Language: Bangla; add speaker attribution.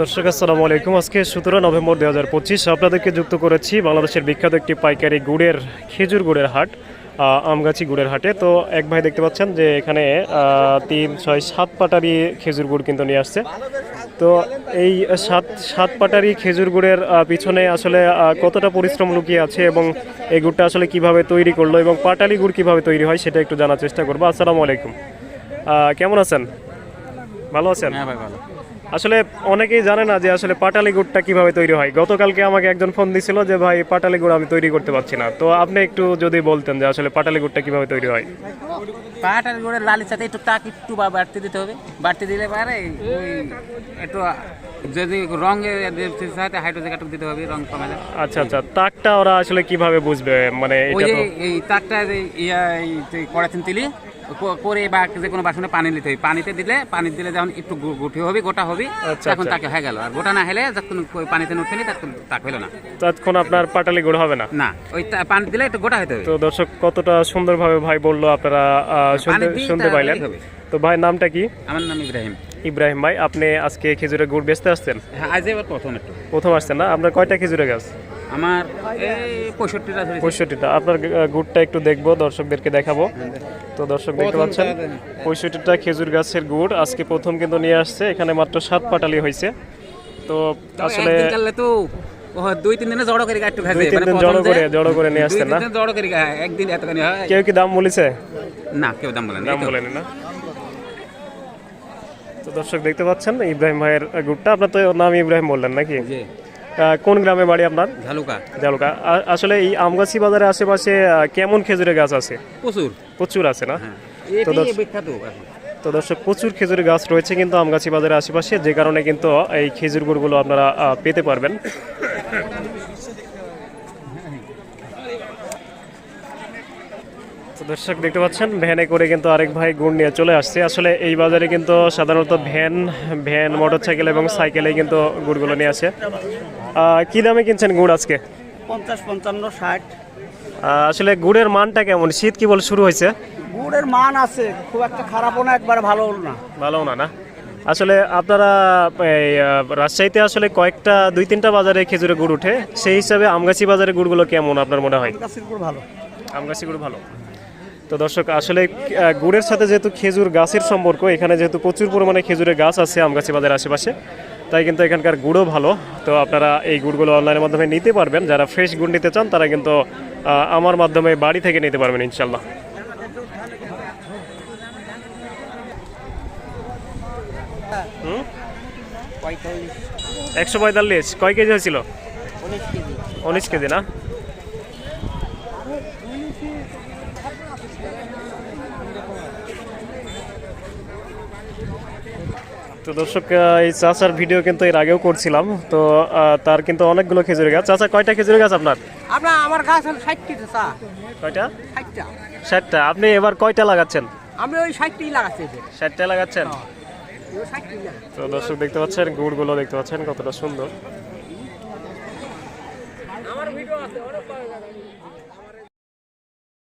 Speaker 1: দর্শক, আসসালামু আলাইকুম। আজকে সতেরো নভেম্বর দু হাজার পঁচিশ, আপনাদেরকে যুক্ত করেছি বাংলাদেশের বিখ্যাত একটি পাইকারি গুড়ের, খেজুর গুড়ের হাট আমগাছি গুড়ের হাটে। তো এক ভাই দেখতে পাচ্ছেন যে এখানে তিন, ছয়, সাত পাটারি খেজুর গুড় কিন্তু নিয়ে আসছে। তো এই সাত সাত পাটারি খেজুর গুড়ের পিছনে আসলে কতটা পরিশ্রম লুকিয়ে আছে এবং এই গুড়টা আসলে কীভাবে তৈরি করল এবং পাটালি গুড় কীভাবে তৈরি হয় সেটা একটু জানার চেষ্টা করব। আসসালামু আলাইকুম। কেমন আছেন? ভালো আছেন?
Speaker 2: হ্যাঁ ভাই, ভালো।
Speaker 1: আসলে অনেকেই জানে না যে আসলে পাটালি গুড়টা কীভাবে তৈরি হয়। গতকালকে আমাকে একজন ফোন দিছিল যে ভাই পাটালি গুড় আমি তৈরি করতে পারছি না। তো আপনি একটু যদি বলতেন যে আসলে পাটালি গুড়টা কীভাবে তৈরি হয়?
Speaker 2: পাহাড়ের গোড়ে লালের সাথে একটু তাক একটু বা বাড়তে দিতে হবে। বাড়তে দিলে পারে ওই একটু যদি রঙের সাথে হাইড্রোজেন কাটক দিতে হবে রং কমে যায়।
Speaker 1: আচ্ছা আচ্ছা। তাকটা ওরা আসলে কীভাবে বুঝবে? মানে এটা তো
Speaker 2: এই তাকটা ইয়া কড়াতেন তিলি করে বা যে কোনো বাসনে পানি নিতে হবে। পানিতে দিলে পানি দিলে যখন একটু গুটি হবে গোটা হবে
Speaker 1: আচ্ছা,
Speaker 2: তখন
Speaker 1: আচ্ছা।
Speaker 2: তাকে হয়ে গেল। আর গোটা না হলে যখন পানিতে উঠেনি তখন তাক হলো না।
Speaker 1: তৎক্ষণ আপনার পাটালি গুড় হবে না?
Speaker 2: না ওই পানি দিলে একটু গোটা হতে হবে।
Speaker 1: তো দর্শক কতটা সুন্দরভাবে ভাই বলল আপনারা শুনতে পাইলেন। তো ভাই নামটা কি?
Speaker 2: আমার নাম ইব্রাহিম।
Speaker 1: ইব্রাহিম ভাই আপনি আজকে খেজুরের গুড় বেচতে আসছেন?
Speaker 2: হ্যাঁ আজ এবার প্রথম একটু।
Speaker 1: প্রথম আসছেন না? আপনার কয়টা খেজুরের গাছ?
Speaker 2: আমার এই পঁয়ষট্টিটা
Speaker 1: পঁয়ষট্টিটা। আপনার গুড়টা একটু দেখব দর্শকদেরকে দেখাবো। তো দর্শক দেখতে পাচ্ছেন পঁয়ষট্টিটা খেজুর গাছের গুড়। আজকে প্রথম কিন্তু নিয়ে আসছে এখানে মাত্র সাত পাটালি হয়েছে। তো আসলে
Speaker 2: তো দুই তিন দিনে জড়ো করে একটু খাইছে
Speaker 1: দুই জড়ো করে জড়ো করে নিয়ে আসছেন না?
Speaker 2: দুই তিন দিন জড়ো করে একদিন এতখানি হয়।
Speaker 1: কেউ কি দাম বলেছে?
Speaker 2: না কেউ দাম বলেন
Speaker 1: দাম বলেনি না। তো দর্শক দেখতে পাচ্ছেন ইব্রাহিম ভাইয়ের গুড়টা। আপনার তো নাম ইব্রাহিম বললেন নাকি?
Speaker 2: জি।
Speaker 1: কোন গ্রামে বাড়ি আপনার?
Speaker 2: ঝালুকা।
Speaker 1: ঝালুকা। আসলে এই আমগাছি বাজারের আশেপাশে কেমন খেজুরের গাছ আছে?
Speaker 2: প্রচুর।
Speaker 1: প্রচুর আছে না?
Speaker 2: হ্যাঁ।
Speaker 1: তো
Speaker 2: বিখ্যাত
Speaker 1: তো দর্শক প্রচুর খেজুরের গাছ রয়েছে কিন্তু আমগাছি বাজারের আশেপাশে যে কারণে কিন্তু এই খেজুর গুড়গুলো আপনারা পেতে পারবেন। দর্শক দেখতে পাচ্ছেন ভ্যানে করে কিন্তু আরেক ভাই গুড় নিয়ে চলে আসছে। আসলে এই বাজারে কিন্তু সাধারণত ভ্যান ভ্যান মোটরসাইকেল এবং সাইকেলে কিন্তু গুড়গুলো নিয়ে আসে। কি দামে কিনছেন গুড় আজকে?
Speaker 3: পঞ্চাশ পঞ্চান্ন ষাট।
Speaker 1: আসলে গুড়ের মানটা কেমন? শীত কি বল শুরু হয়েছে?
Speaker 3: গুড়ের মান আছে খুব একটা খারাপও না একবারে ভালো না।
Speaker 1: ভালো না না? আসলে আপনারা এই রাজশাহীতে আসলে কয়েকটা দুই তিনটা বাজারে খেজুরের গুড় উঠে সেই হিসাবে আমগাছি বাজারের গুড়গুলো কেমন আপনার মনে হয়?
Speaker 3: গাছের গুড় ভালো।
Speaker 1: আমগাছি গুড় ভালো। তো দর্শক আসলে গুড়ের সাথে যেহেতু খেজুর গাছের সম্পর্ক এখানে যেহেতু প্রচুর পরিমাণে খেজুরের গাছ আছে আমগাছি বাজারের আশেপাশে তাই কিন্তু এখানকার গুড়ও ভালো। তো আপনারা এই গুড়গুলো অনলাইনের মাধ্যমে নিতে পারবেন। যারা ফ্রেশ গুড় নিতে চান তারা কিন্তু আমার মাধ্যমে বাড়ি থেকে নিতে পারবেন ইনশাল্লাহ একশো পঁয়তাল্লিশ। কয় কেজি হয়েছিল? উনিশ কেজি না? তো দর্শক এই চাচার ভিডিও কিন্তু এর আগেও করছিলাম। তো তার কিন্তু অনেকগুলো খেজুরের গাছ। চাচা কয়টা খেজুরের গাছ আপনার?
Speaker 3: আপনার আমার গাছ হলো ষাটটি
Speaker 1: কয়টা?
Speaker 3: ষাটটা।
Speaker 1: ষাটটা। আপনি এবার কয়টা লাগাচ্ছেন?
Speaker 3: আমি ওই ষাটটি লাগাচ্ছি
Speaker 1: ষাটটা লাগাচ্ছেন?
Speaker 3: লাগাচ্ছি।
Speaker 1: তো দর্শক দেখতে পাচ্ছেন গুড়গুলো দেখতে পাচ্ছেন কতটা সুন্দর।